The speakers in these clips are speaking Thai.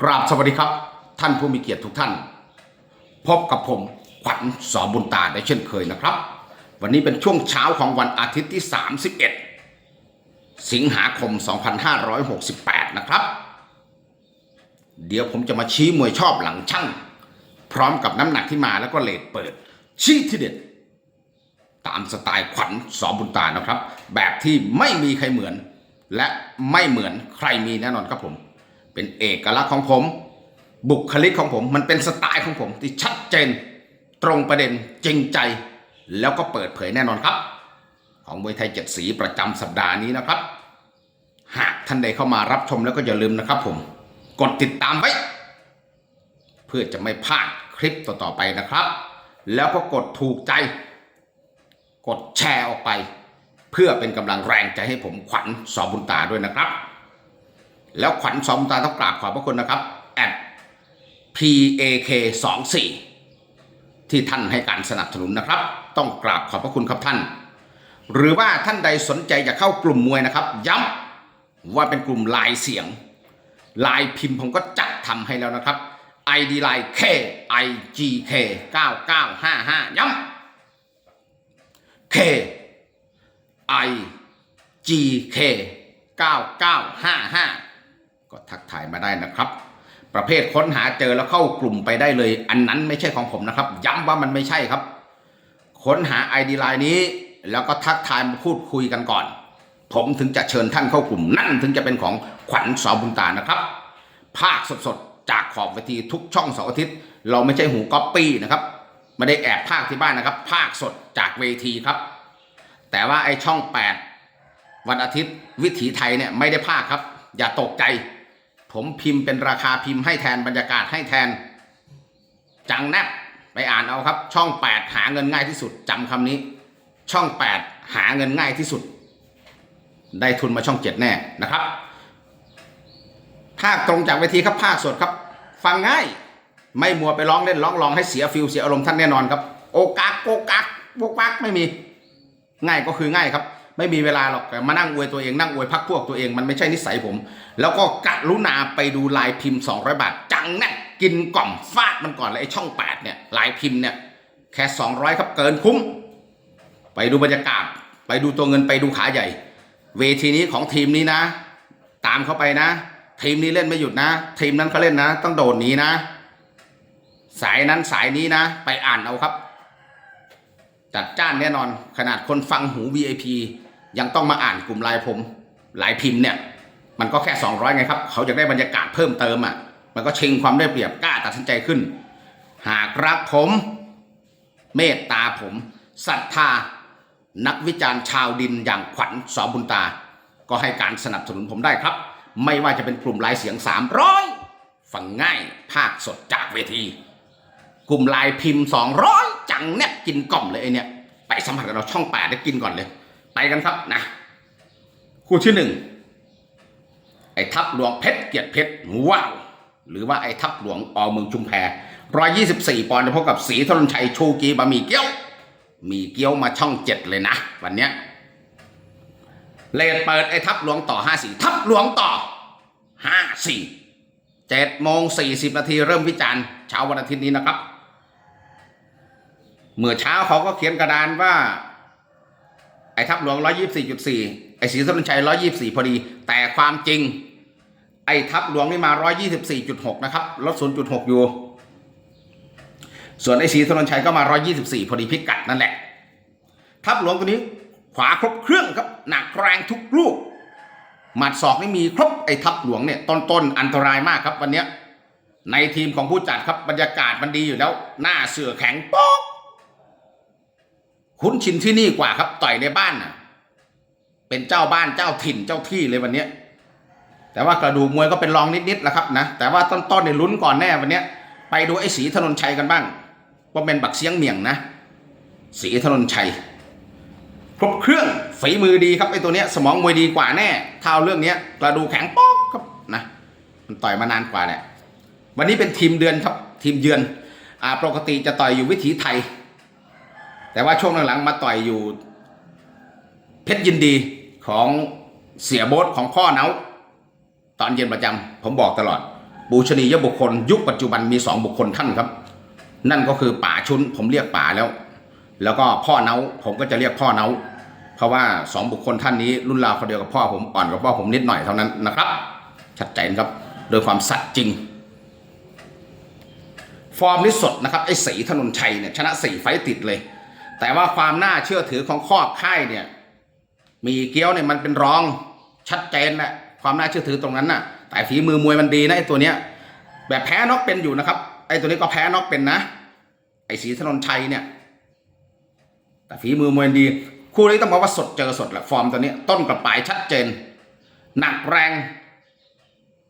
กราบสวัสดีครับ ท่านผู้มีเกียรติทุกท่าน พบกับผมขวัญสอบุญตาได้เช่นเคยนะครับ วันนี้เป็นช่วงเช้าของวันอาทิตย์ที่ 31 สิงหาคม 2568 นะครับ เดี๋ยวผมจะมาชี้มวยชอบหลังช่างพร้อมกับน้ำหนักที่มาแล้วก็เลทเปิด ชี้ที่เด็ด ตามสไตล์ขวัญสอบุญตานะครับ แบบที่ไม่มีใครเหมือน และไม่เหมือนใครมีแน่นอนครับผม เป็นเอกลักษณ์ของผม บุคลิกของผม มันเป็นสไตล์ของผมที่ชัดเจน ตรงประเด็นจริงใจ แล้วก็เปิดเผยแน่นอนครับ ของมวยไทยเจ็ดสีประจำสัปดาห์นี้นะครับ หากท่านใดเข้ามารับชมแล้วก็อย่าลืมนะครับ ผมกดติดตามไว้ เพื่อจะไม่พลาดคลิปต่อๆไปนะครับ แล้วก็กดถูกใจ กดแชร์ออกไป เพื่อเป็นกำลังแรงใจให้ผมขวัญสอบุญตาด้วยนะครับ แล้วขวัญสอบุญตาต้องกราบขอบพระคุณนะครับ at pak 2 4 ที่ท่านให้การสนับสนุนนะครับ ต้องกราบขอบพระคุณครับท่าน หรือว่าท่านใดสนใจจะเข้ากลุ่มมวยนะครับ ย้ำว่าเป็นกลุ่มลายเสียง ลายพิมพ์ผมก็จัดทำให้แล้วนะครับ ID ไลน์ K I G K 9955 ย้ำ K I G K 9955 ก็ทักทายมาได้นะครับ ประเภทค้นหาเจอแล้วเข้ากลุ่มไปได้เลย อันนั้นไม่ใช่ของผมนะครับ ย้ำว่ามันไม่ใช่ครับ ค้นหา ID ไลน์นี้ แล้วก็ทักทายมาพูดคุยกันก่อน ผมถึงจะเชิญท่านเข้ากลุ่มนั่นถึงจะเป็นของขวัญสอบุญตานะครับ ภาคสดๆจากขอบเวทีทุกช่องเสาร์อาทิตย์ เราไม่ใช่หูก๊อปปี้นะครับไม่ได้แอบภาคที่บ้านนะครับ ภาคสดจากเวทีครับ แต่ว่าไอช่อง 8 วันอาทิตย์วิถีไทยเนี่ยไม่ได้ภาคครับ อย่าตกใจ ผมพิมพ์เป็นราคาพิมพ์ให้แทนบรรยากาศให้แทน จังแนบไปอ่านเอาครับ ช่อง 8 หาเงินง่ายที่สุดจำคำนี้ ช่อง 8 หาเงินง่ายที่สุด ได้ทุนมาช่อง 7 แน่นะครับภาคตรงจากเวทีครับภาคสดครับ ฟังง่าย ไม่มัวไปร้องเล่นร้องร้องให้เสียฟิลเสียอารมณ์ท่านแน่นอนครับ โอกากโกกักโกกักไม่มี ง่ายก็คือง่ายครับ ไม่มีเวลาหรอกมานั่งอวยตัวเองนั่งอวยพักพวกตัวเองมันไม่ใช่นิสัยผม แล้วก็กรุณาไปดูลายพิมพ์ 200 บาท จังแน่กินกล่อมฟาดมันก่อนเลยไอ้ช่อง8เนี่ยลายพิมพ์เนี่ยแค่ 200 ครับเกินคุ้ม ไปดูบรรยากาศ ไปดูตัวเงินไปดูขาใหญ่ เวทีนี้ของทีมนี้นะ ตามเข้าไปนะ ทีมนี้เล่นไม่หยุดนะ ทีมนั้นเขาเล่นนะ ต้องโดดหนีนะ สายนั้นสายนี้นะ ไปอ่านเอาครับจัดจ้านแน่นอนขนาดคนฟังหู VIP ยังต้องมาอ่านกลุ่มไลน์ผมหลายพิมพ์เนี่ย มันก็แค่ 200 ไงครับ เขาอยากได้บรรยากาศเพิ่มเติมอะ มันก็ชิงความได้เปรียบกล้าตัดสินใจขึ้น หากรักผม เมตตาผมศรัทธานักวิจารณ์ชาวดินอย่างขวัญสอบุญตา ก็ให้การสนับสนุนผมได้ครับ ไม่ว่าจะเป็นกลุ่มลายเสียง 300 ฟังง่ายภาคสดจากเวที กลุ่มลายพิมพ์ 200 จังแนบกินกล่อมเลยไอเนี่ย ไปสัมผัสกับเราช่องแปดได้กินก่อนเลย ไปกันครับนะ คู่ที่หนึ่งไอ้ทัพหลวงเพชรเกียรติเพชรว้าวหรือว่าไอ้ทัพหลวงอเมืองชุมแพร124ปอนด์พบกับศรีธนชัยชูกีบะหมี่เกี๊ยวมีเกี๊ยวมาช่องเจ็ดเลยนะ วันเนี้ยเลดเปิดไอ้ทัพหลวงต่อ54ทัพหลวงต่อ54 7โมง40นาทีเริ่มวิจารณ์เช้าวันอาทิตย์นี้นะครับ เมื่อเช้าเขาก็เขียนกระดานว่า ไอ้ทัพหลวง 124.4 ไอ้ศรีธนนชัย 124 พอดี แต่ความจริง ไอ้ทัพหลวงนี่มา 124.6 นะครับ ลด 0.6 อยู่ ส่วนไอ้ศรีธนนชัยก็มา 124 พอดีพิกัดนั่นแหละ ทัพหลวงตัวนี้ขวาครบเครื่องครับหนักแรงทุกลูกหมัดศอกนี่มีครบไอ้ทัพหลวงเนี่ยต้นๆอันตรายมากครับวันเนี้ยในทีมของผู้จัดครับบรรยากาศมันดีอยู่แล้ว หน้าเสือแข็งป๊อก คุ้นชินที่นี่กว่าครับ ต่อยในบ้านน่ะ เป็นเจ้าบ้านเจ้าถิ่นเจ้าที่เลยวันเนี้ย แต่ว่ากระดูกมวยก็เป็นรองนิดๆแหละครับนะแต่ว่าต้นๆเนี่ยลุ้นก่อนแน่วันเนี้ย ไปดูไอ้สีถนนชัยกันบ้างว่าเป็นบักเสียงเมียงนะสีถนนชัยครบเครื่องฝีมือดีครับไอ้ตัวเนี้ยสมองมวยดีกว่าแน่เท่าวเรื่องเนี้ยกระดูกแข็งป๊อกครับนะมันต่อยมานานกว่าแหละวันนี้เป็นทีมเดือนครับทีมเยือนอ่าปกติจะต่อยอยู่วิถีไทย แต่ว่าช่วงหลังๆมาต่อยอยู่ เพชรยินดีของเสียโบ๊ทของพ่อเนาตอนเย็นประจำผมบอกตลอดปูชนียบุคคล ยุคปัจจุบันมีสองบุคคลท่านครับ นั่นก็คือป่าชุนผมเรียกป่าแล้ว แล้วก็พ่อเนาผมก็จะเรียกพ่อเนาเพราะว่าสองบุคคลท่านนี้รุ่นราวเขาเดียวกับพ่อผมอ่อนกว่าพ่อผมนิดหน่อยเท่านั้นนะครับ ชัดเจนครับ โดยความสัตย์จริง ฟอร์มนี้สดนะครับไอ้สีถนนชัยเนี่ยชนะสี่ไฟติดเลย แต่ว่าความน่าเชื่อถือของครอบค่ายเนี่ย มีเกี้ยวเนี่ยมันเป็นรองชัดเจนแหละความน่าเชื่อถือตรงนั้นน่ะ แต่ฝีมือมวยมันดีนะไอ้ตัวเนี้ย แบบแพ้น็อกเป็นอยู่นะครับ ไอ้ตัวนี้ก็แพ้น็อกเป็นนะ ไอ้สีถนนชัยเนี่ย แต่ฝีมือมวยดี คู่นี้ต้องบอกว่าสดเจอสดแหละฟอร์มตัวนี้ต้นกับปลายชัดเจน หนักแรง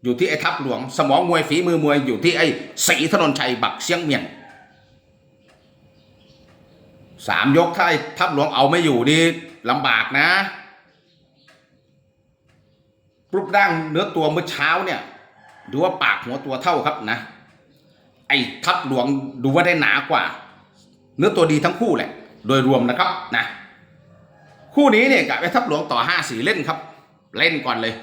อยู่ที่ไอ้ทัพหลวง สมองมวยฝีมือมวยอยู่ที่ไอ้สีถนนชัยบักเชียงเมียน สามยกถ้าทัพหลวงเอาไม่อยู่นี่ลำบากนะ รูปร่างเนื้อตัวเมื่อเช้าเนี่ย ดูว่าปากหัวตัวเท่าครับนะ ไอ้ทัพหลวงดูว่าได้หนากว่า เนื้อตัวดีทั้งคู่แหละ โดยรวมนะครับนะ คู่นี้เนี่ยกับไอ้ทัพหลวงต่อห้าสีเล่นครับ เล่นก่อนเลย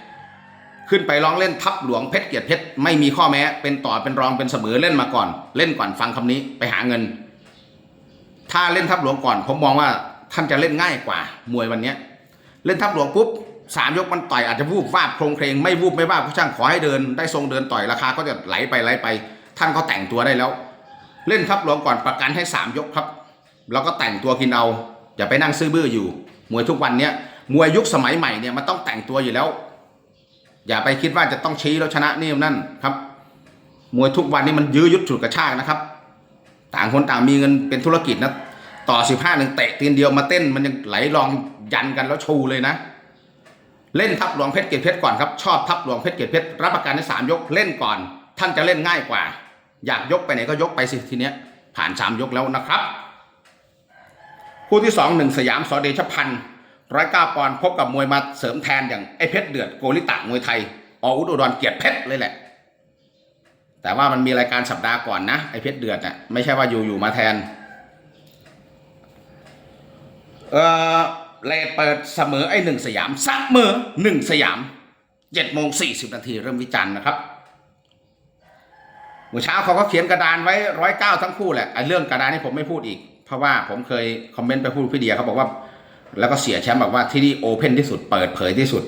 ขึ้นไปร้องเล่นทัพหลวงเพชรเกียรติเพชรไม่มีข้อแม้ เป็นต่อเป็นรองเป็นเสมอเล่นมาก่อน เล่นก่อนฟังคำนี้ไปหาเงิน ถ้าเล่นทัพหลวงก่อน ผมมองว่าท่านจะเล่นง่ายกว่า มวยวันเนี้ย เล่นทัพหลวงปุ๊บสามยกมันต่อยอาจจะวูบวาบโครงเครงไม่วูบไม่วาบก็ช่างขอให้เดินได้ทรงเดินต่อยราคาก็จะไหลไปไหลไป ท่านก็แต่งตัวได้แล้ว เล่นทัพหลวงก่อนประกันให้สามยกครับ แล้วก็แต่งตัวกินเอาอย่าไปนั่งซื้อบื้ออยู่ มวยทุกวันเนี้ยมวยยุคสมัยใหม่เนี่ยมันต้องแต่งตัวอยู่แล้ว อย่าไปคิดว่าจะต้องชี้แล้วชนะนี่นั่นครับ มวยทุกวันนี้มันยื้อยุดฉุดกระชากนะครับ ต่างคนต่างมีเงินเป็นธุรกิจนะต่อสิบห้าหนึ่งเตะตีนเดียวมาเต้นมันยังไหลลองยันกันแล้วชูเลยนะ เล่นทับหลวงเพชรเกียรติเพชรก่อนครับชอบทับหลวงเพชรเกียรติเพชรรับประกันให้สามยกเล่นก่อน ท่านจะเล่นง่ายกว่า อยากยกไปไหนก็ยกไปสิทีเนี้ย ผ่านสามยกแล้วนะครับคู่ที่สองหนึ่งสยามสอเดชพันธ์ร้อยเก้าปอนด์พบกับมวยมาเสริมแทนอย่างไอเพชรเดือดโกลิตะมวยไทยออุดอุดรเกียรติเพชรเลยแหละ แต่ว่ามันมีรายการสัปดาห์ก่อนนะไอเพชรเดือดน่ะไม่ใช่ว่าอยู่อยู่มาแทน เออเลทเปิดเสมอไอหนึ่งสยามเสมอหนึ่งสยามเจ็ดโมงสี่สิบนาทีเริ่มวิจารณ์นะครับเมื่อเช้าเขาก็เขียนกระดานไว้ร้อยเก้าทั้งคู่แหละไอเรื่องกระดานนี่ผมไม่พูดอีก เพราะว่าผมเคยคอมเมนต์ไปพูดพี่เดียเขาบอกว่า แล้วก็เสียแชมป์บอกว่าที่นี่โอเพนที่สุดเปิดเผยที่สุด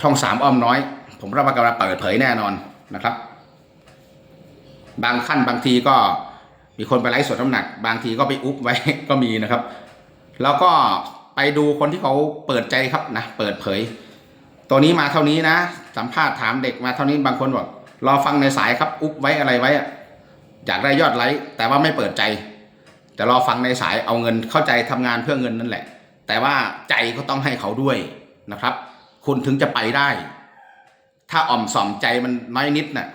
ช่องสามอ้อมน้อย ผมรับประกันว่าเปิดเผยแน่นอนนะครับ บางขั้นบางทีก็มีคนไปไลฟ์สดน้ำหนัก บางทีก็ไปอุ๊บไว้ก็มีนะครับ แล้วก็ไปดูคนที่เขาเปิดใจครับนะเปิดเผย ตัวนี้มาเท่านี้นะ สัมภาษณ์ถามเด็กมาเท่านี้บางคนบอกรอฟังในสายครับอุ๊บไว้อะไรไว้อะอยากได้ยอดไลค์แต่ว่าไม่เปิดใจ แต่รอฟังในสายเอาเงินเข้าใจทำงานเพื่อเงินนั่นแหละ แต่ว่าใจก็ต้องให้เขาด้วยนะครับ คุณถึงจะไปได้ ถ้าอ่อมส่อมใจมันน้อยนิดน่ะ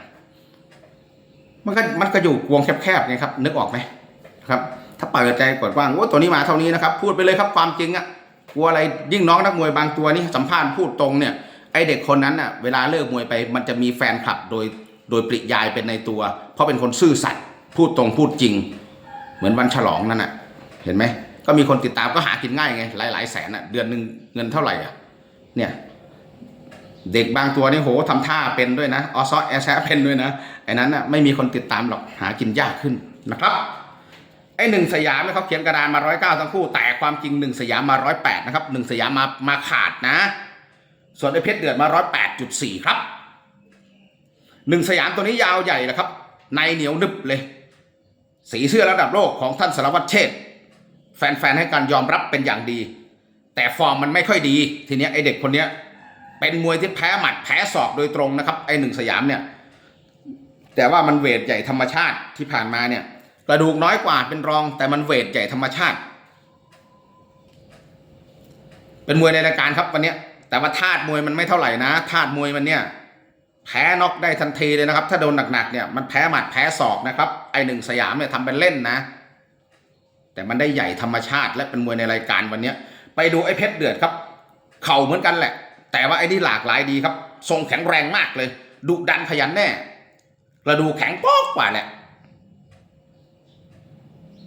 มันก็มันก็อยู่วงแคบๆไงครับ นึกออกไหมครับ ถ้าเปิดใจกดว่างโอ้ตัวนี้มาเท่านี้นะครับ พูดไปเลยครับความจริงอะกลัวอะไรยิ่งน้องนักมวยบางตัวนี่สัมภาษณ์พูดตรงเนี่ยไอเด็กคนนั้นอะเวลาเลิกมวยไป มันจะมีแฟนคลับโดยโดยปริยายเป็นในตัว เพราะเป็นคนซื่อสัตย์พูดตรงพูดจริง เหมือนวันฉลองนั่นอะเห็นไหมก็มีคนติดตามก็หากินง่ายไงหลายหลายแสนอะเดือนหนึ่งเงินเท่าไหร่อะเนี่ย เด็กบางตัวนี่โหทำท่าเป็นด้วยนะออซอแอแซเป็นด้วยนะไอ้นั้นน่ะไม่มีคนติดตามหรอกหากินยากขึ้นนะครับไอ้หนึ่งสยามเนี่ยเขาเขียนกระดานมาร้อยเก้าทั้งคู่แต่ความจริงหนึ่งสยามมาร้อยแปดนะครับหนึ่งสยามมามาขาดนะ ส่วนไอ้เพชรเดือดมาร้อยแปดจุดสี่ครับหนึ่งสยามตัวนี้ยาวใหญ่นะครับ ในเหนียวนึบเลย สีเสื้อระดับโลกของท่านสารวัตรเชษแฟนๆให้การยอมรับเป็นอย่างดี แต่ฟอร์มมันไม่ค่อยดี ทีเนี้ยไอเด็กคนเนี้ย เป็นมวยที่แพ้หมัดแพ้ศอกโดยตรงนะครับไอหนึ่งสยามเนี่ยแต่ว่ามันเวทใหญ่ธรรมชาติที่ผ่านมาเนี่ยกระดูกน้อยกว่าเป็นรอง แต่มันเวทใหญ่ธรรมชาติ เป็นมวยในรายการครับวันนี้แต่ว่าธาตุมวยมันไม่เท่าไหร่นะธาตุมวยมันเนี่ยแพ้น็อกได้ทันทีเลยนะครับ ถ้าโดนหนักๆเนี่ยมันแพ้หมัดแพ้ศอกนะครับไอหนึ่งสยามเนี่ยทำเป็นเล่นนะ แต่มันได้ใหญ่ธรรมชาติและเป็นมวยในรายการวันนี้ไปดูไอ้เพชรเดือดครับ เข่าเหมือนกันแหละ แต่ว่าไอ้นี่หลากหลายดีครับ ทรงแข็งแรงมากเลย ดุดันขยันแน่กระดูแข็งป๊อกกว่าแหละ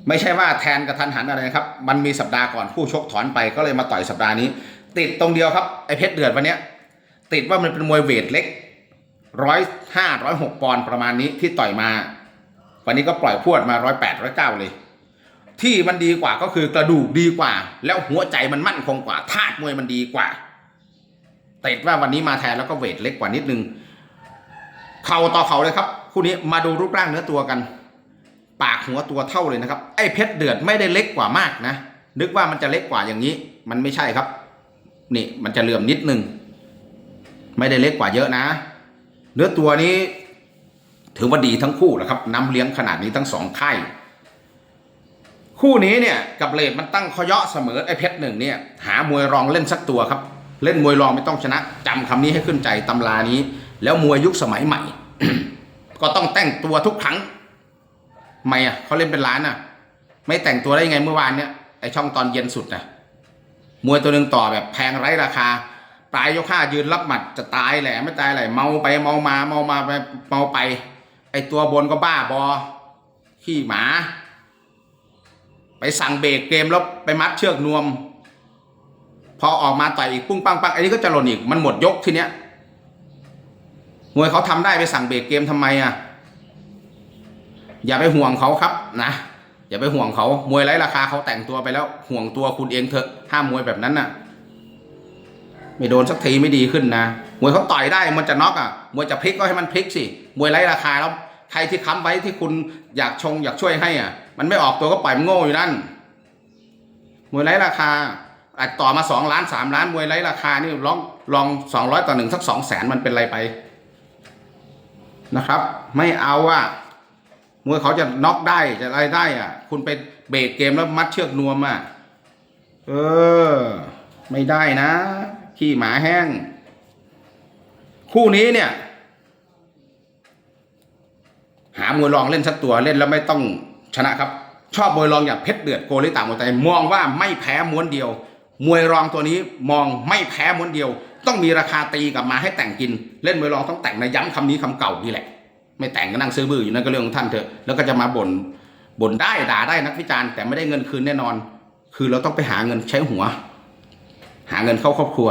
ไม่ใช่ว่าแทนกระทันหันอะไรนะครับ มันมีสัปดาห์ก่อนผู้ชกถอนไปก็เลยมาต่อยสัปดาห์นี้ ติดตรงเดียวครับไอ้เพชรเดือดวันเนี้ย ติดว่ามันเป็นมวยเวทเล็กร้อยห้าร้อยหกปอนด์ประมาณนี้ที่ต่อยมา วันนี้ก็ปล่อยพวดมาร้อยแปดร้อยเก้าเลย ที่มันดีกว่าก็คือกระดูกดีกว่า แล้วหัวใจมันมั่นคงกว่าธาตุมวยมันดีกว่า แต่ว่าวันนี้มาแทนแล้วก็เวทเล็กกว่านิดนึง เข่าต่อเข่าเลยครับ คู่นี้มาดูรูปร่างเนื้อตัวกัน ปากหัวตัวเท่าเลยนะครับ ไอ้เพชรเดือดไม่ได้เล็กกว่ามากนะ นึกว่ามันจะเล็กกว่าอย่างนี้ มันไม่ใช่ครับ นี่มันจะเหลื่อมนิดนึง ไม่ได้เล็กกว่าเยอะนะ เนื้อตัวนี้ ถือว่าดีทั้งคู่นะครับ น้ำเลี้ยงขนาดนี้ทั้งสองค่ายคู่นี้เนี่ยกับเลดมันตั้งขยาะเสมอไอ้เพชรหนึ่งเนี่ยหามวยรองเล่นสักตัวครับ เล่นมวยรองไม่ต้องชนะจำคำนี้ให้ขึ้นใจตำรานี้ แล้วมวยยุคสมัยใหม่ ก็ต้องแต่งตัวทุกครั้งไมอะเขาเล่นเป็นล้านอะ ไม่แต่งตัวได้ยังไงเมื่อวานเนี่ยไอช่องตอนเย็นสุดนะมวยตัวหนึ่งต่อแบบแพงไร้ราคาปลายยกห้ายืนรับหมัดจะตายแหละไม่ตายอะไรเมาไปเมามาเมามาไปเมาไป ไอตัวบนก็บ้าบอขี้หมา ไปสั่งเบรกเกมแล้วไปมัดเชือกนวม พอออกมาต่อยอีกปุ้งปังปังไอ้นี่ก็จะหล่นอีกมันหมดยกทีเนี้ยมวยเขาทำได้ไปสั่งเบรกเกมทำไมอะอย่าไปห่วงเขาครับนะอย่าไปห่วงเขามวยไร้ราคาเขาแต่งตัวไปแล้วห่วงตัวคุณเองเถอะห้ามมวยแบบนั้นน่ะ ไม่โดนสักทีไม่ดีขึ้นนะมวยเขาต่อยได้มันจะน็อกอะมวยจะพลิกก็ให้มันพลิกสิมวยไร้ราคาแล้วใครที่ค้ำไว้ที่คุณอยากชงอยากช่วยให้อะ มันไม่ออกตัวก็ปล่อยมันโง่อยู่นั่นมวยไร้ราคา ต่อมาสองล้านสามล้านมวยไร้ราคานี่ลองลองสองร้อยต่อหนึ่งสักสองแสนมันเป็นไรไปนะครับ ไม่เอาอะมวยเขาจะน็อกได้จะอะไรได้อะ คุณไปเบรกเกมแล้วมัดเชือกนวมอะเออ ไม่ได้นะ ขี้หมาแห้ง คู่นี้เนี่ย หามวยรองเล่นสักตัวเล่นแล้วไม่ต้องชนะครับ ชอบมวยรองอย่างเพชรเดือดโกลิตามวยไทยมองว่าไม่แพ้ม้วนเดียว มวยรองตัวนี้มองไม่แพ้ม้วนเดียว ต้องมีราคาตีกลับมาให้แต่งกิน เล่นมวยรองต้องแต่งนะย้ำคำนี้คำเก่านี่แหละ ไม่แต่งก็นั่งซื้อบื้ออยู่นั่นก็เรื่องของท่านเถอะแล้วก็จะมาบ่นบ่นได้ด่าได้นักวิจารณ์แต่ไม่ได้เงินคืนแน่นอน คือเราต้องไปหาเงินใช้หัว หาเงินเข้าครอบครัว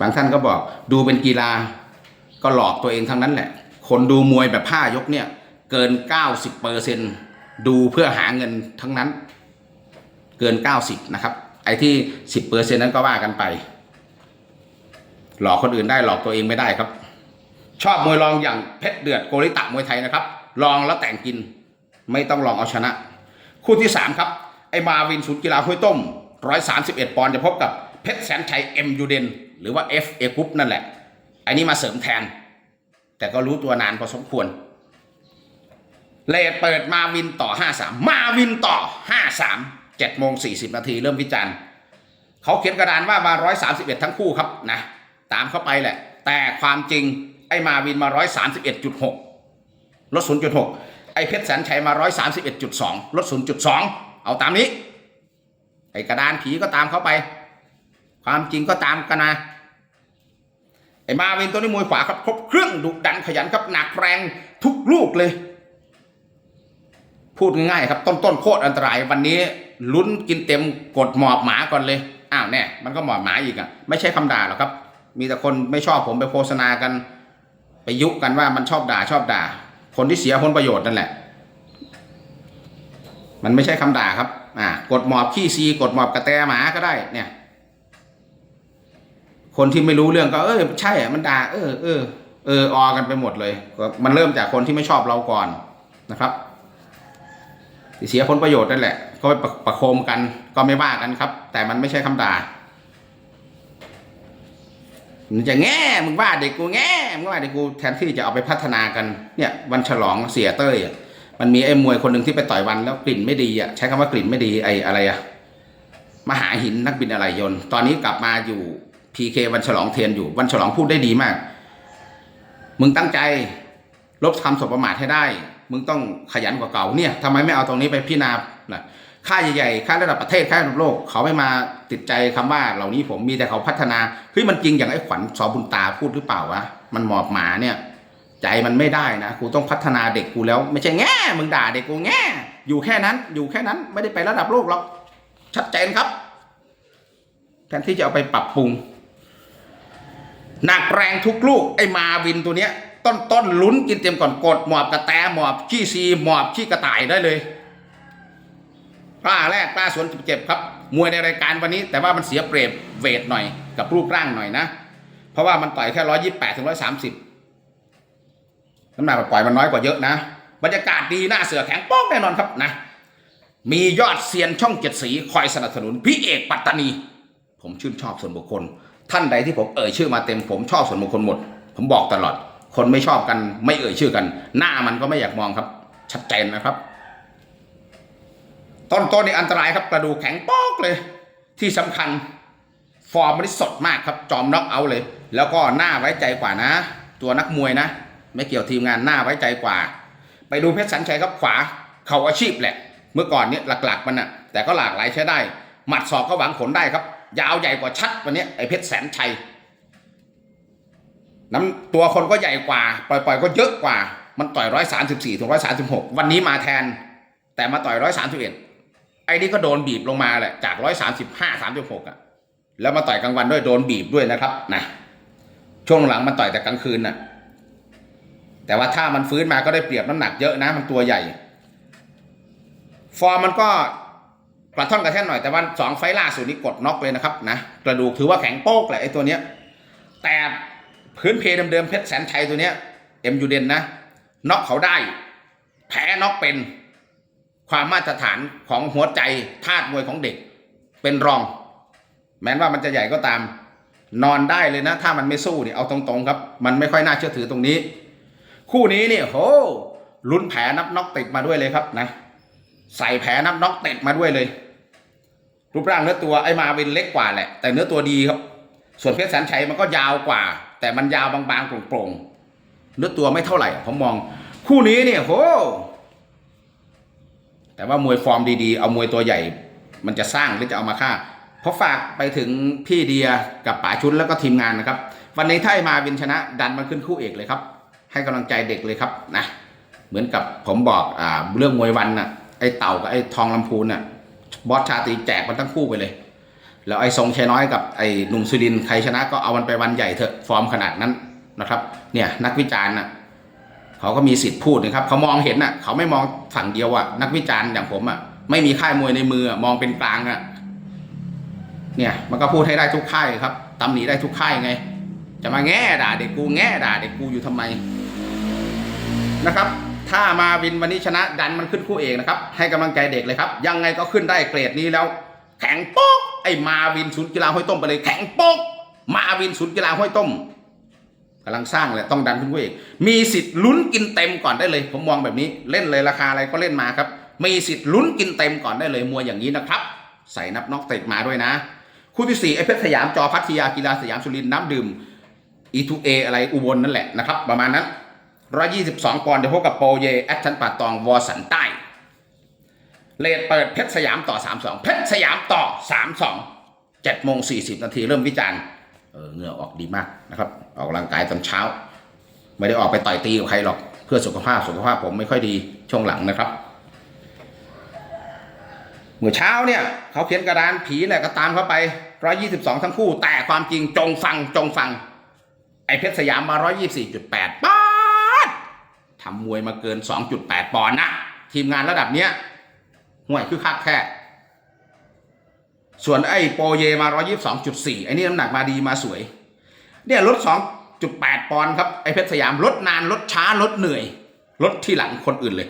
บางท่านก็บอกดูเป็นกีฬาก็หลอกตัวเองทั้งนั้นแหละ คนดูมวยแบบผ้ายกเนี่ย เกิน 90เปอร์เซนดูเพื่อหาเงินทั้งนั้น เกิน 90 นะครับ ไอ้ที่10เปอร์เซ็นนั้นก็ว่ากันไป หลอกคนอื่นได้หลอกตัวเองไม่ได้ครับ ชอบมวยรองอย่างเพชรเดือดโกริตะมวยไทยนะครับ ลองแล้วแต่งกิน ไม่ต้องลองเอาชนะ คู่ที่3ครับ ไอ้มาวินศูนย์กีฬาห้วยต้ม131ปอนด์จะพบกับเพชรแสนชัยเอ็มยูเดนหรือว่า F เอกรุ๊ปนั่นแหละ อันนี้มาเสริมแทน แต่ก็รู้ตัวนานพอสมควรเลดเปิดมาวินต่อ53มมาวินต่อห้าสาม 53 7โมง40นาทีเริ่มวิจารณ์เขาเขียนกระดานว่ามา131ทั้งคู่ครับนะตามเข้าไปแหละ แต่ความจริงไอ้มาวินมา131.6ลด0.6ไอ้เพชรแสนชัยมา131.2ลด0.2เอาตามนี้ ไอ้กระดานผีก็ตามเข้าไป ความจริงก็ตามกันนะไอ้มาวินตัวนี้มวยขวาครับครบเครื่องดุดันขยันครับหนักแรงทุกลูกเลย พูดง่ายๆครับต้นต้นๆโคตรอันตรายวันนี้ ลุ้นกินเต็มกดหมอบหมาก่อนเลยอ้าวแน่มันก็หมอบหมาอีกอะไม่ใช่คำด่าหรอกครับ มีแต่คนไม่ชอบผมไปโฆษณากันไปยุกันว่ามันชอบด่าชอบด่าคนที่เสียผลประโยชน์นั่นแหละ มันไม่ใช่คำด่าครับอ่ากดหมอบขี้ซีกดหมอบกระแตหมาก็ได้เนี่ย คนที่ไม่รู้เรื่องก็ เออใช่อะมันด่าเออเออเออออกันไปหมดเลย มันเริ่มจากคนที่ไม่ชอบเราก่อนนะครับ เสียผลประโยชน์นั่นแหละ ก็ไปประโคมกันก็ไม่ว่ากันครับ แต่มันไม่ใช่คำด่ามึงจะแง่มึงว่าเด็กกูแง่มึงว่าเด็กกูแทนที่จะเอาไปพัฒนากันเนี่ยวันฉลองเสียเต้ยมันมีไอ้มวยคนหนึ่งที่ไปต่อยวันแล้วกลิ่นไม่ดีอะใช้คำว่ากลิ่นไม่ดีไอ้อะไรอะมหาหินนักบินอะไรยนต์ ตอนนี้กลับมาอยู่ PK วันฉลองเทียนอยู่ วันฉลองพูดได้ดีมาก มึงตั้งใจลบคำสบประมาทให้ได้ มึงต้องขยันกว่าเก่าเนี่ยทำไมไม่เอาตรงนี้ไปพิจารณาล่ะค่ายใหญ่ๆค่ายระดับประเทศค่ายระดับโลก เขาไม่มาติดใจคำว่าเหล่านี้ผมมีแต่เขาพัฒนาเฮ้ยมันจริงอย่างไอ้ขวัญสอบุญตาพูดหรือเปล่าวะมันหมอบหมาเนี่ย ใจมันไม่ได้นะกูต้องพัฒนาเด็กกูแล้ว ไม่ใช่แง่มึงด่าเด็กกูแง่ อยู่แค่นั้น อยู่แค่นั้นไม่ได้ไประดับโลกหรอกชัดเจนครับแทนที่จะเอาไปปรับปรุงหนักแรงทุกลูกไอ้มาวินตัวเนี้ย ต้นต้นลุ้นกินเต็มก่อนกดหมอบกระแตหมอบขี้ซีหมอบขี้กระต่ายได้เลยกล้าแรกกล้าสวนเจ็บครับ มวยในรายการวันนี้ แต่ว่ามันเสียเปรียบเวทหน่อยกับรูปร่างหน่อยนะ เพราะว่ามันต่อยแค่ร้อยยี่แปดถึงร้อยสามสิบน้ำหนักปล่อยมันน้อยกว่าเยอะนะ บรรยากาศดีหน้าเสือแข็งป้องแน่นอนครับนะ มียอดเซียนช่องเจ็ดสีคอยสนับสนุนพี่เอกปัตตานี ผมชื่นชอบส่วนบุคคล ท่านใดที่ผมเอ่ยชื่อมาเต็มผมชอบส่วนบุคคลหมด ผมบอกตลอด คนไม่ชอบกัน ไม่เอ่ยชื่อกัน หน้ามันก็ไม่อยากมองครับ ชัดเจนนะครับ ต้นต้นนี่อันตรายครับ กระดูกแข็งป๊อกเลย ที่สำคัญ ฟอร์มมันสดมากครับ จอมน็อกเอาเลย แล้วก็หน้าไว้ใจกว่านะ ตัวนักมวยนะ ไม่เกี่ยวทีมงานหน้าไว้ใจกว่า ไปดูเพชรสัญชัยครับขวา เขาอาชีพแหละ เมื่อก่อนเนี่ยหลักๆมันน่ะแต่ก็หลากหลายใช้ได้ หมัดศอกก็หวังผลได้ครับ ยาวใหญ่กว่าชัดวันนี้ไอ้เพชรแสนชัย น้ำตัวคนก็ใหญ่กว่า ปล่อยๆก็เยอะกว่า มันต่อยร้อยสามสิบสี่ถึงร้อยสามสิบหกวันนี้มาแทน แต่มาต่อยร้อยสามสิบเอ็ดไอ้นี่ก็โดนบีบลงมาแหละจากร้อยสามสิบห้าสามสิบหกอะ แล้วมาต่อยกลางวันด้วยโดนบีบด้วยนะครับนะช่วงหลังมันต่อยแต่กลางคืนน่ะ แต่ว่าถ้ามันฟื้นมาก็ได้เปรียบน้ำหนักเยอะนะมันตัวใหญ่ ฟอร์มมันก็กระท่อนกระแท่นหน่อยแต่ว่าสองไฟล์ล่าสุดนี้กดน็อกเลยนะครับนะกระดูกถือว่าแข็งโป๊กแหละไอ้ตัวเนี้ยแต่ พื้นเพเดิมๆเพชรแสนชัยตัวเนี้ยเอ็มยูเดนนะน็อกเขาได้ แพ้น็อกเป็นความมาตรฐานของหัวใจธาตุมวยของเด็ก เป็นรอง แม้ว่ามันจะใหญ่ก็ตาม นอนได้เลยนะ ถ้ามันไม่สู้เนี่ยเอาตรงๆครับ มันไม่ค่อยน่าเชื่อถือตรงนี้ คู่นี้เนี่ยโหลุ้นแผลนับน็อกติดมาด้วยเลยครับนะ ใส่แผลนับน็อกติดมาด้วยเลย รูปร่างเนื้อตัวไอ้มาวินเล็กกว่าแหละ แต่เนื้อตัวดีครับ ส่วนเพชรแสนชัยมันก็ยาวกว่า แต่มันยาวบางๆโปร่งๆเนื้อตัวไม่เท่าไหร่ผมมอง คู่นี้เนี่ยโหแต่ว่ามวยฟอร์มดีๆ เอามวยตัวใหญ่ มันจะสร้างหรือจะเอามาฆ่าเพราะฝากไปถึงพี่เดียกับป๋าชุนแล้วก็ทีมงานนะครับ วันนี้ถ้าไอ้มาวินชนะดันมันขึ้นคู่เอกเลยครับ ให้กำลังใจเด็กเลยครับนะเหมือนกับผมบอกอ่าเรื่องมวยวันน่ะไอ้เต่ากับไอ้ทองลำพูนน่ะบอสชาตีแจกมันทั้งคู่ไปเลย แล้วไอ้ทรงชัยน้อยกับไอ้หนุ่มสุรินใครชนะก็เอามันไปวันใหญ่เถอะฟอร์มขนาดนั้นนะครับเนี่ยนักวิจารณ์น่ะเขาก็มีสิทธิ์พูดนะครับเขามองเห็นน่ะเขาไม่มองฝั่งเดียวอะนักวิจารณ์อย่างผมอะไม่มีค่ายมวยในมือมองเป็นกลางอะเนี่ยมันก็พูดให้ได้ทุกค่ายครับตำหนิได้ทุกค่ายไง จะมาแง่ด่าเด็กกูแง่ด่าเด็กกูอยู่ทำไมนะครับ ถ้ามาวินวันนี้ชนะดันมันขึ้นคู่เอกนะครับ ให้กำลังใจเด็กเลยครับ ยังไงก็ขึ้นได้เกรดนี้แล้ว แข็งโป๊กไอ้มาวินศูนย์กีฬาห้วยต้มไปเลยแข็งโป๊กมาวินศูนย์กีฬาห้วยต้มกำลังสร้างเลยต้องดันขึ้นคู่เอกมีสิทธิ์ลุ้นกินเต็มก่อนได้เลย ผมมองแบบนี้เล่นเลยราคาอะไรก็เล่นมาครับ มีสิทธิ์ลุ้นกินเต็มก่อนได้เลยมวยอย่างนี้นะครับ ใส่นับน็อกเตะมาด้วยนะ คู่ที่สี่ไอ้เพชรสยามจอพัทยากีฬาสยามสุรินทร์น้ำดื่ม E2A อะไรอุบลนั่นแหละนะครับ ประมาณนั้น 122ปอนด์เดี๋ยวพบกับโปเยแอดชันป่าตองวอสันใต้ เลดเปิดเพชรสยามต่อ 32 เพชรสยามต่อ 32 7โมง40 นาทีเริ่มวิจารณ์เออเหงื่อออกดีมากนะครับ ออกกำลังกายตอนเช้า ไม่ได้ออกไปต่อยตีกับใครหรอก เพื่อสุขภาพสุขภาพผมไม่ค่อยดีช่วงหลังนะครับ เมื่อเช้าเนี่ย เขาเขียนกระดานผีเนี่ยก็ตามเข้าไป 122 ทั้งคู่ แต่ความจริงจงฟังจงฟัง ไอ้เพชรสยามมา 124.8ป๊าดทำมวยมาเกิน 2.8 ปอนด์นะ ทีมงานระดับเนี้ย ห่วยคือคักแค่ ส่วนไอ้โปเยมา 122.4ไอ้นี่น้ำหนักมาดีมาสวย เนี่ยลด 2.8 ปอนด์ครับ ไอ้เพชรสยามลดนานลดช้าลดเหนื่อยลดที่หลังคนอื่นเลย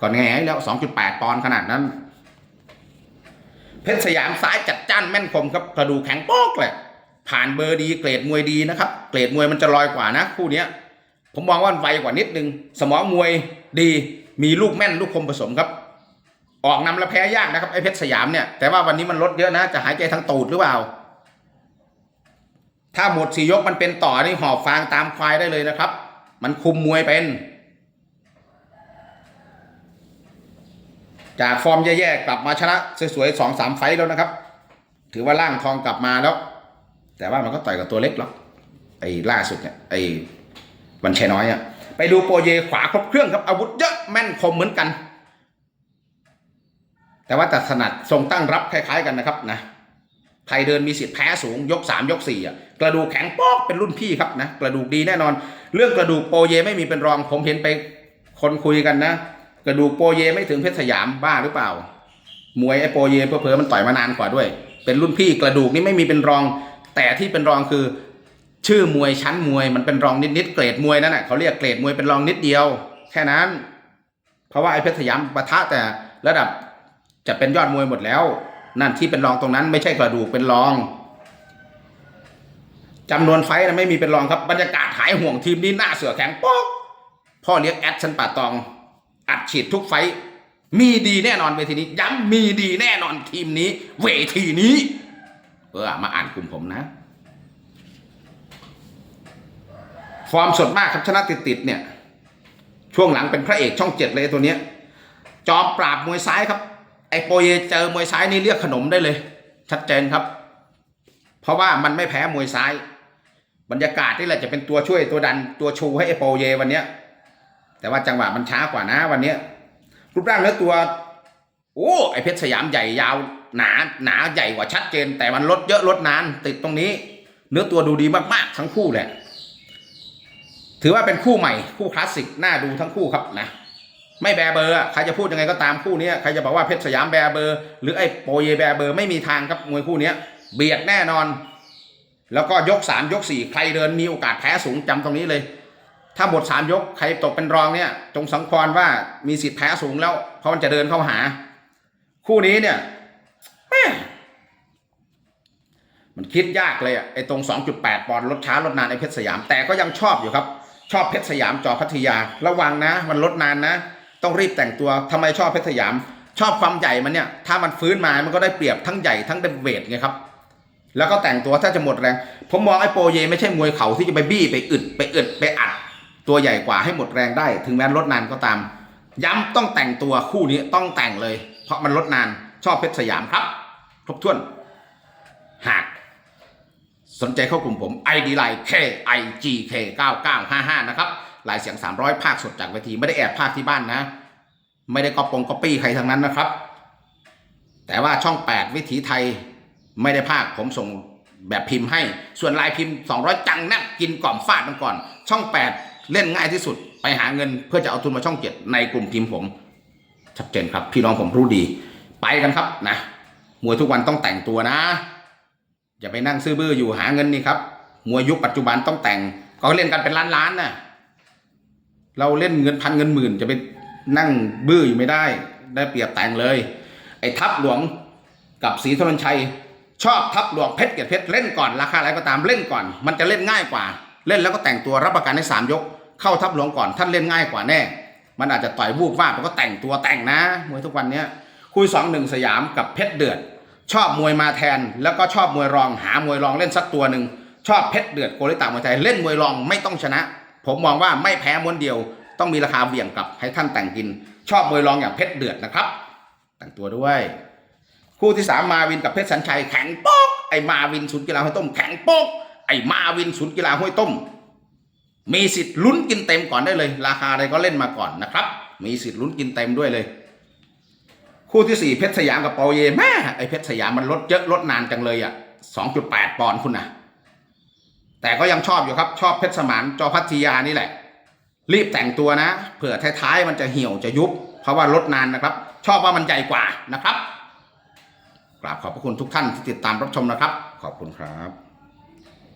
ก่อนไงแล้ว 2.8 ปอนด์ขนาดนั้น เพชรสยามซ้ายจัดจ้านแม่นคมครับกระดูกแข็งโป๊กเลยผ่านเบอร์ดีเกรดมวยดีนะครับ เกรดมวยมันจะลอยกว่านะคู่เนี้ยผมมองว่ามันไวกว่านิดนึง สมองมวยดี มีลูกแม่นลูกคมผสมครับ ออกนำแล้วแพ้ยากนะครับไอ้เพชรสยามเนี่ยแต่ว่าวันนี้มันลดเยอะนะ จะหายใจทางตูดหรือเปล่า ถ้าหมดสี่ยกมันเป็นต่อนี่หอบฟางตามควายได้เลยนะครับ มันคุมมวยเป็น จากฟอร์มแย่ๆกลับมาชนะสวยๆสองสามไฟแล้วนะครับ ถือว่าร่างทองกลับมาแล้ว แต่ว่ามันก็ต่อยกับตัวเล็กหรอกไอ้ล่าสุดเนี่ยไอ้วันชัยน้อยอะไปดูโปรเยขวาครบเครื่องครับอาวุธเยอะแม่นคมเหมือนกัน แต่ว่าแต่ถนัดทรงตั้งรับคล้ายๆกันนะครับนะใครเดินมีสิทธิ์แพ้สูงยกสามยกสี่อะกระดูกแข็งปอกเป็นรุ่นพี่ครับนะกระดูกดีแน่นอน เรื่องกระดูกโปเยไม่มีเป็นรอง ผมเห็นไปคนคุยกันนะ กระดูกโปเยไม่ถึงเพชรสยามบ้าหรือเปล่า มวยไอโปเยเผลอๆมันต่อยมานานกว่าด้วย เป็นรุ่นพี่กระดูกนี่ไม่มีเป็นรอง แต่ที่เป็นรองคือ ชื่อมวยชั้นมวยมันเป็นรองนิดๆเกรดมวยนั่นแหะเขาเรียกเกรดมวยเป็นรองนิดเดียว แค่นั้น เพราะว่าไอเพชรสยามปะทะแต่ระดับ จะเป็นยอดมวยหมดแล้ว นั่นที่เป็นรองตรงนั้น ไม่ใช่กระดูกเป็นรองจำนวนไฟนะไม่มีเป็นรองครับบรรยากาศหายห่วงทีมนี้หน้าเสือแข็งป๊อกพ่อเลี้ยงแอดชันป่าตอง อัดฉีดทุกไฟ มีดีแน่นอนเวทีนี้ ย้ำมีดีแน่นอนทีมนี้ เวทีนี้เออมาอ่านกลุ่มผมนะ ฟอร์มสดมากครับชนะติดๆเนี่ย ช่วงหลังเป็นพระเอกช่องเจ็ดเลยตัวเนี้ย จอมปราบมวยซ้ายครับ ไอโปเยเจอมวยซ้ายนี่เรียกขนมได้เลย ชัดเจนครับ เพราะว่ามันไม่แพ้มวยซ้าย บรรยากาศนี่แหละจะเป็นตัวช่วยตัวดันตัวชูให้ไอโปเยวันเนี้ย แต่ว่าจังหวะมันช้ากว่านะวันเนี้ยรูปร่างเนื้อตัว โอ้ไอเพชรสยามใหญ่ยาว หนาหนาใหญ่กว่าชัดเจน แต่มันลดเยอะลดนาน ติดตรงนี้ เนื้อตัวดูดีมากๆทั้งคู่แหละ ถือว่าเป็นคู่ใหม่คู่คลาสสิกน่าดูทั้งคู่ครับนะ ไม่แบเบอร์ใครจะพูดยังไงก็ตามคู่นี้ใครจะบอกว่าเพชรสยามแบเบอร์หรือไอ้โปเยแบเบอร์ไม่มีทางครับมวยคู่นี้เบียดแน่นอน แล้วก็ยกสามยกสี่ใครเดินมีโอกาสแพ้สูงจำตรงนี้เลย ถ้าหมดสามยกใครตกเป็นรองเนี่ย จงสังควรว่ามีสิทธิ์แพ้สูงแล้ว เพราะมันจะเดินเข้าหา คู่นี้เนี่ยแม่มันคิดยากเลยอะไอ้ตรง 2.8 ปอนด์ลดช้าลดนานไอ้เพชรสยามแต่ก็ยังชอบอยู่ครับ ชอบเพชรสยามจอพัทยาระวังนะ มันลดนานนะ ต้องรีบแต่งตัวทำไมชอบเพชรสยาม ชอบความใหญ่มันเนี่ย ถ้ามันฟื้นมามันก็ได้เปรียบทั้งใหญ่ทั้งเดเวทไงครับ แล้วก็แต่งตัวถ้าจะหมดแรง ผมมองไอ้โปเยไม่ใช่มวยเขาที่จะไปบี้ไปอึดไปอึดไปอัด ตัวใหญ่กว่าให้หมดแรงได้ ถึงแม้ลดนานก็ตาม ย้ำต้องแต่งตัวคู่นี้ต้องแต่งเลย เพราะมันลดนานชอบเพชรสยามครับ ครบถ้วน หากสนใจเข้ากลุ่มผม ID Line K I G K 9955 นะครับ ลายเสียง 300 ภาคสดจากเวทีไม่ได้แอบภาคที่บ้านนะ ไม่ได้ก๊อปปงก๊อปปี้ใครทั้งนั้นนะครับ แต่ว่าช่อง 8 วิถีไทยไม่ได้ภาคผมส่งแบบพิมพ์ให้ ส่วนลายพิมพ์ 200 จังนบกินกล่อมฟาดมันก่อน ช่อง 8 เล่นง่ายที่สุด ไปหาเงินเพื่อจะเอาทุนมาช่อง 7 ในกลุ่มพิมพ์ผมชัดเจนครับ พี่น้องผมรู้ดี ไปกันครับนะมวยทุกวันต้องแต่งตัวนะ อย่าไปนั่งซื้อบื้ออยู่หาเงินนี่ครับมวยยุคปัจจุบันต้องแต่งก็เล่นกันเป็นล้านล้านๆนะ เราเล่นเงินพันเงินหมื่น จะไปนั่งบื้ออยู่ไม่ได้ ได้เปรียบแต่งเลย ไอ้ทัพหลวงกับศรีธนชัย ชอบทัพหลวงเพชรเกียรติเพชรเล่นก่อนราคาอะไรก็ตามเล่นก่อน มันจะเล่นง่ายกว่า เล่นแล้วก็แต่งตัวรับประกันให้สามยก เข้าทัพหลวงก่อนท่านเล่นง่ายกว่าแน่ มันอาจจะต่อยวูบว่าแล้วก็แต่งตัวแต่งนะมวยทุกวันเนี้ยคุยสองหนึ่งสยามกับเพชรเดือด ชอบมวยมาแทน แล้วก็ชอบมวยรองหามวยรองเล่นสักตัวหนึ่งชอบเพชรเดือดโกลิตามวยไทยเล่นมวยรองไม่ต้องชนะ ผมมองว่าไม่แพ้ม้วนเดียว ต้องมีราคาเบี่ยงกลับให้ท่านแต่งกิน ชอบมวยรองอย่างเพชรเดือดนะครับ แต่งตัวด้วย คู่ที่สามมาวินกับเพชรสัญชัยแข็งโป๊กไอ้มาวินศูนย์กีฬาห้วยต้มแข็งโป๊กไอ้มาวินศูนย์กีฬาห้วยต้ม มีสิทธิ์ลุ้นกินเต็มก่อนได้เลย ราคาอะไรก็เล่นมาก่อนนะครับ มีสิทธิ์ลุ้นกินเต็มด้วยเลยคู่ที่สี่เพชรสยามกับเปาเยแม่ไอเพชรสยามมันลดเยอะลดนานจังเลยอะสองจุดแปดปอนด์คุณนะ แต่ก็ยังชอบอยู่ครับ ชอบเพชรสมานจอพัทยานี่แหละ รีบแต่งตัวนะ เผื่อท้ายๆมันจะเหี่ยวจะยุบ เพราะว่าลดนานนะครับ ชอบว่ามันใหญ่กว่านะครับกราบขอบพระคุณทุกท่านที่ติดตามรับชมนะครับ ขอบคุณครับ